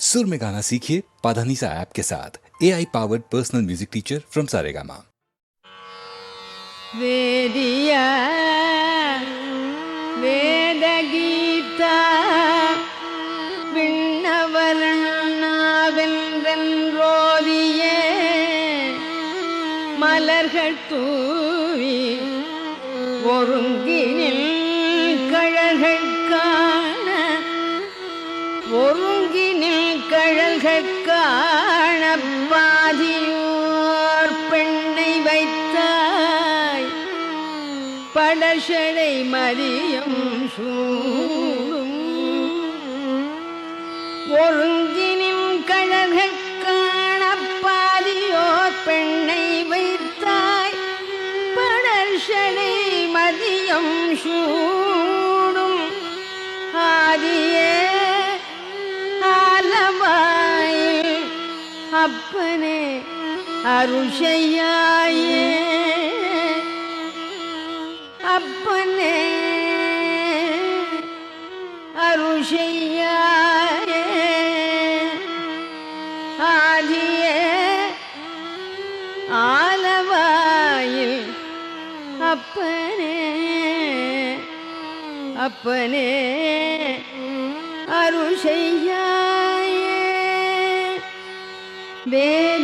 सुर में गाना सीखिए पाधानीसा ऐप के साथ। A I powered personal music teacher from Saregama वेदिया वेद गीता பின்னவர்ணாவென்றோதிய மலர்கள் தூ நல்கக் காணப்பாதியோர் பெண்ணை வைத்தாய். படஷடை மதியம் சூ அப்பனே அருஷையாயே அப்பனே அருஷையாயே ஆதிய ஆலவாயில் அப்பனே அப்பனே Beijo.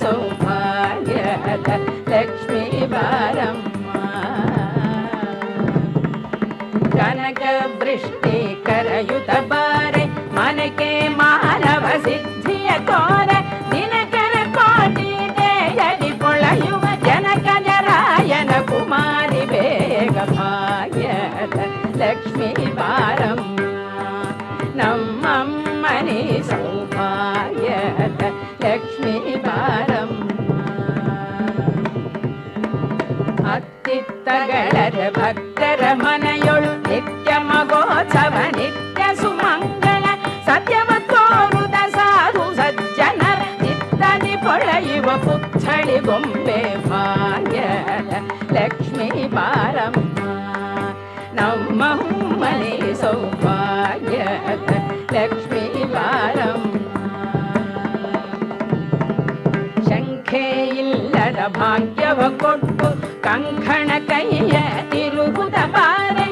ಸೌಭಾಗ್ಯದ ಲಕ್ಷ್ಮಿ பாரம் ಶಂಖೆ ಇಲ್ಲದ ಭಾಗ್ಯವ ಕೊಟ್ಟು ಕಂಕಣ ಕೈಯ ತಿರುಗುದ ಬಾರೆ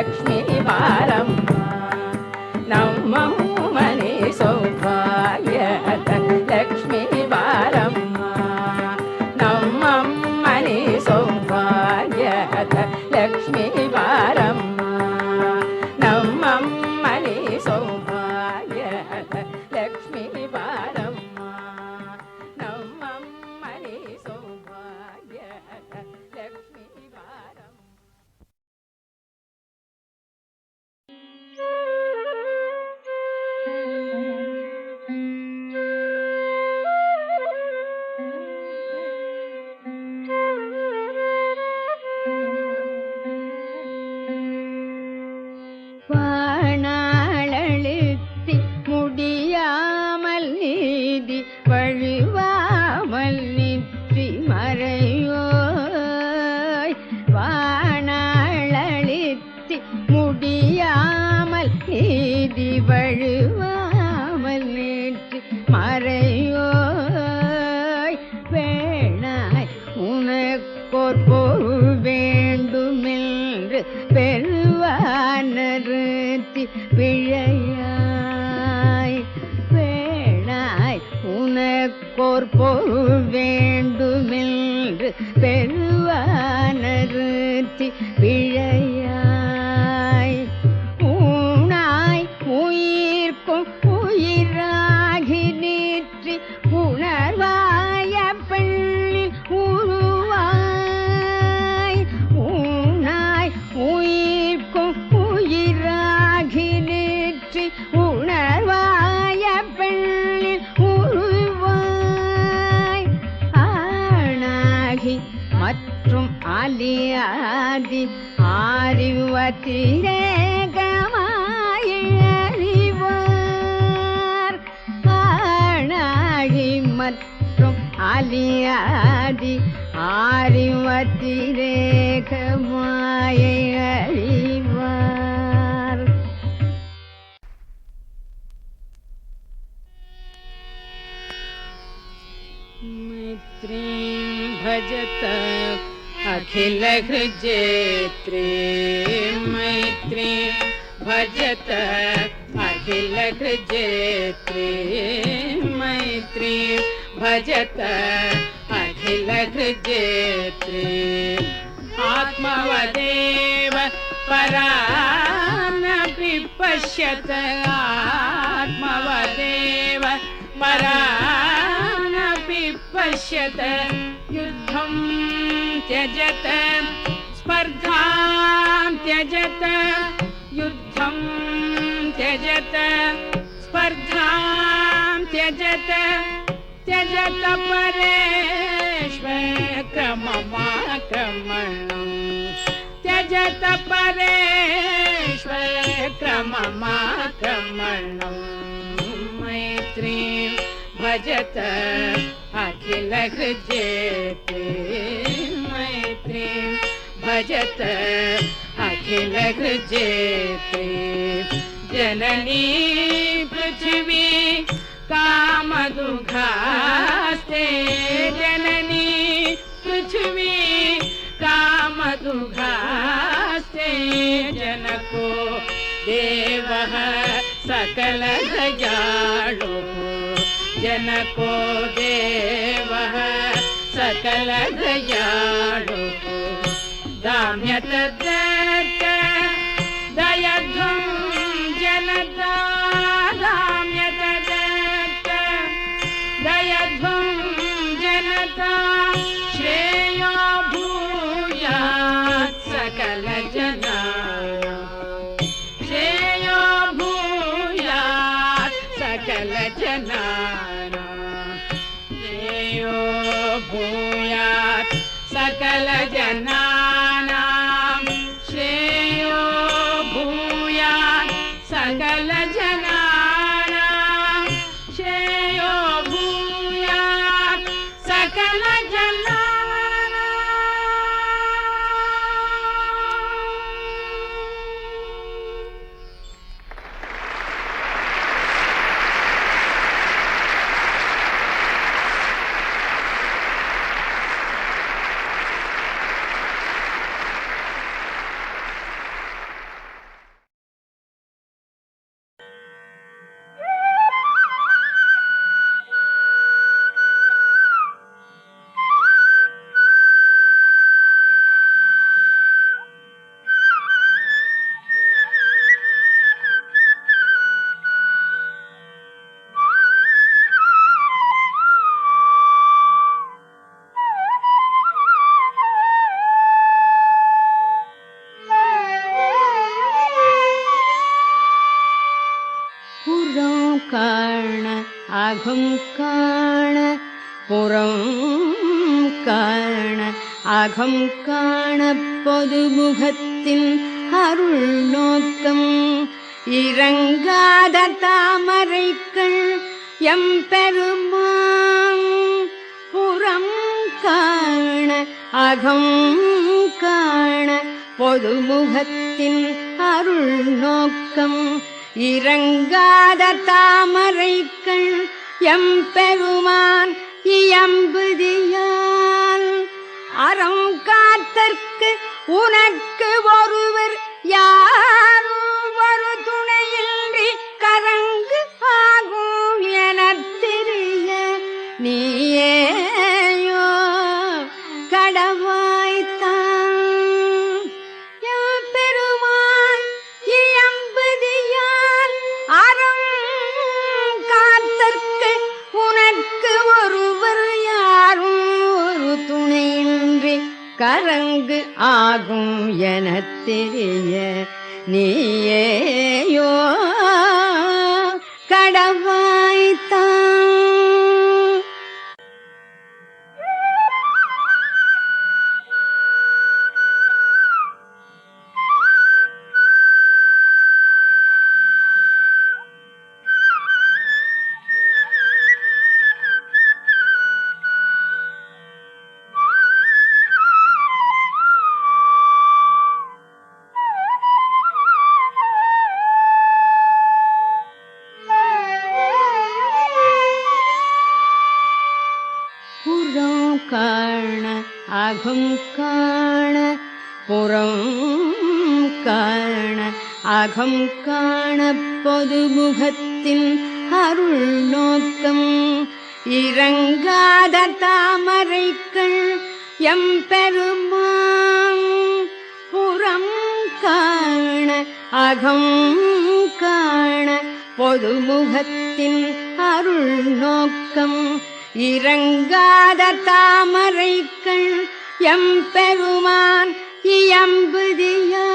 लक्ष्मी Oh. அறிவத்திரேகமாயறிவார் ஆணாகி மற்றும் அலியாதி அறிவத்திரேகமாயறிவார் अखिलहृजेत्री मैत्रीं भजत अखिलहृजेत्री मैत्रीं भजत अखिलहृजेत्री आत्मवदेव परानपि पश्यत आत्मवदेव परानपि पश्यत युद्धं त्यजत स्पर्धां त्यजत युद्धं त्यजत स्पर्धां त्यजत त्यजत परेष्वक्रममाक्रमणम् त्यजत परेष्वक्रममाक्रमणम् मैत्रीं भजत मैत्रीं भजत अखिलहृजेते जननी पृथिवी कामदुघास्ते जननी पृथिवी कामदुघास्ते जनको देवः सकल दयाळुः जनको देवः सकल दयाळुः தாமியத்தத்தர் Bacalao. காண அகம் காண புறம் காண அகம் காண பொதுமுகத்தின் அருள் நோக்கம். இறங்காத தாமரைக்கள் எம்பெருமான் புறம் காண அகம் காண பொதுமுகத்தின் அருள் நோக்கம். இறங்காத தாமரைக்கள் எம் பெருமான் இயம்புதியால். அறம் காத்தற்கு உனக்கு ஒருவர் யாரும் ஒரு துணையின்றி கரங்கு ஆகும் என தெரிய நீ ஆகும் எனத் தெரிய. காண புறம் காண அகம் காண பொதுமுகத்தின் அருள் நோக்கம். இறங்காத தாமரைக்கள் எம்பெருமான் புறம் காண அகம் காண பொதுமுகத்தின் அருள் நோக்கம். இறங்காத தாமரைக்கள் எம்பெருமான் இயம்புதியால்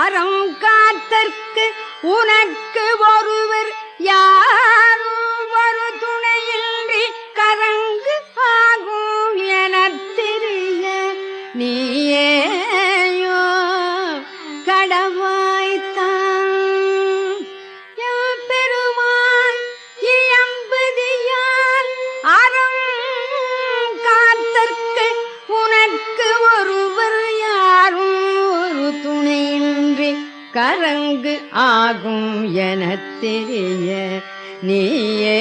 அறம் காத்தற்கு உனக்கு ஒருவர் யாரும் ஒரு துணையின்றி கரங்கு ஆகும் என தெரிய நீயே கரங்கு ஆகும் என தெரிய நீயே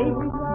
Kate.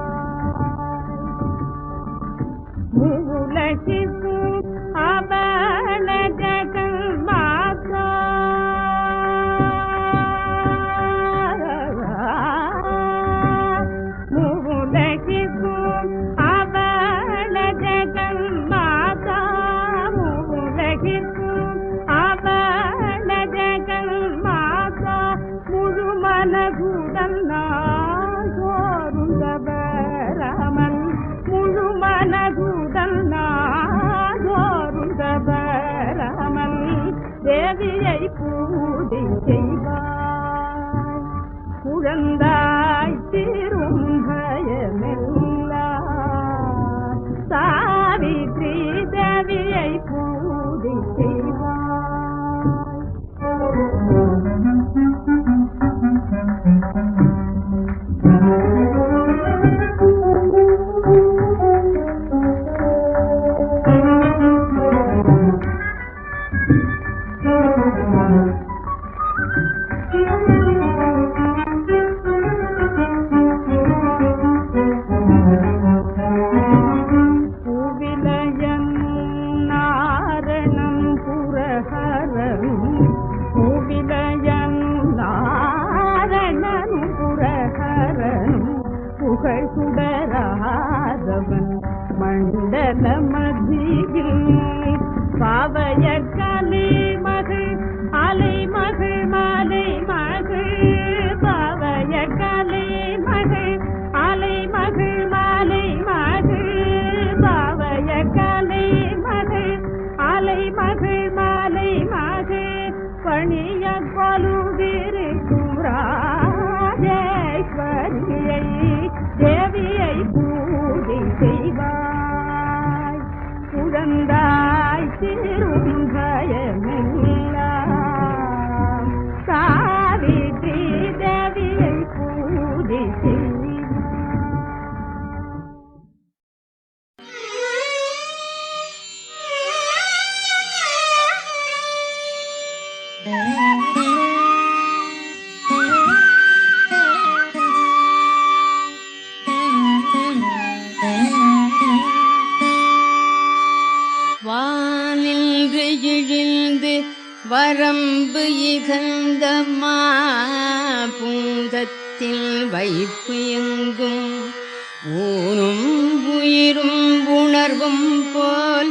உணர்வும் போல்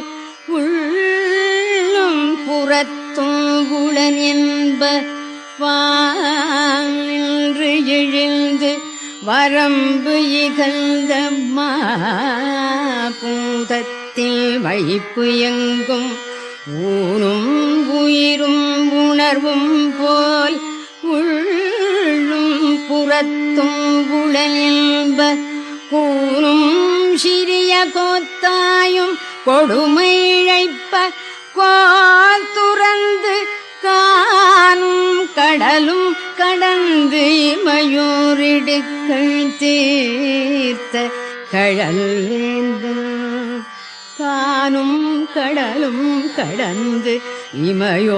உள்ளும் புறத்தும் குளன் என்ப வானின்று எழுந்து வரம்பு இகழ்ந்த பூதத்தில் வைப்பு எங்கும். ஊனும் உயிரும் உணர்வும் போல் உள்ளும் புறத்தும் குளன் என்ப கூறும் சிறிய கோத்தாயும் கொடுமை இழைப்ப கோல் துறந்து காணும் கடலும் கடந்து மயூரிடுக்கள் தீர்த்த கழல் காணும் கடலும் கடந்து இமையோரிடிக்கள்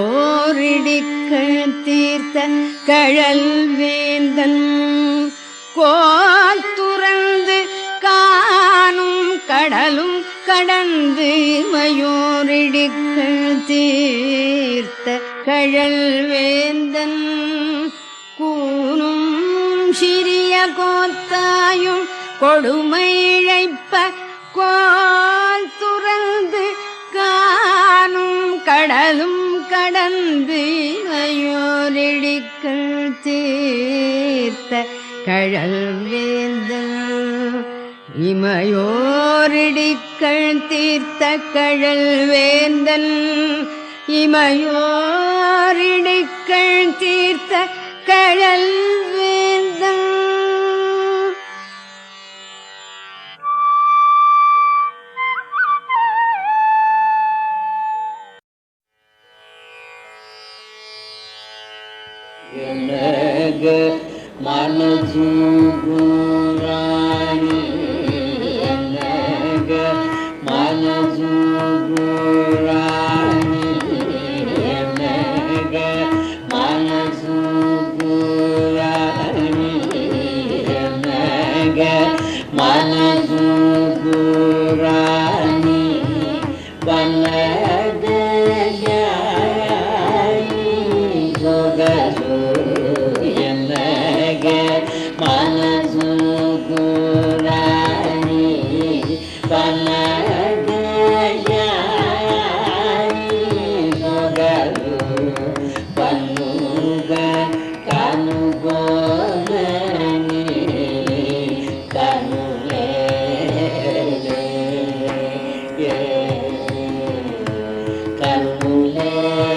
தீர்த்த கழல் வேந்தன் கோல் கடலும் கடந்து மயோரிடிக்கள் தீர்த்த கழல் வேந்தன் கூனும் சிறிய கோத்தாயும் கொடுமை இழைப்ப கோல் துறந்து காணும் கடலும் கடந்து மயோரிடிக்கள் தீர்த்த கழல் வேந்தன் இமையோரிடிக்கள் தீர்த்த கழல் வேந்தல் இமையோரிடிக்கள் தீர்த்த கழல் வேந்தல் மனசூராணி Lord.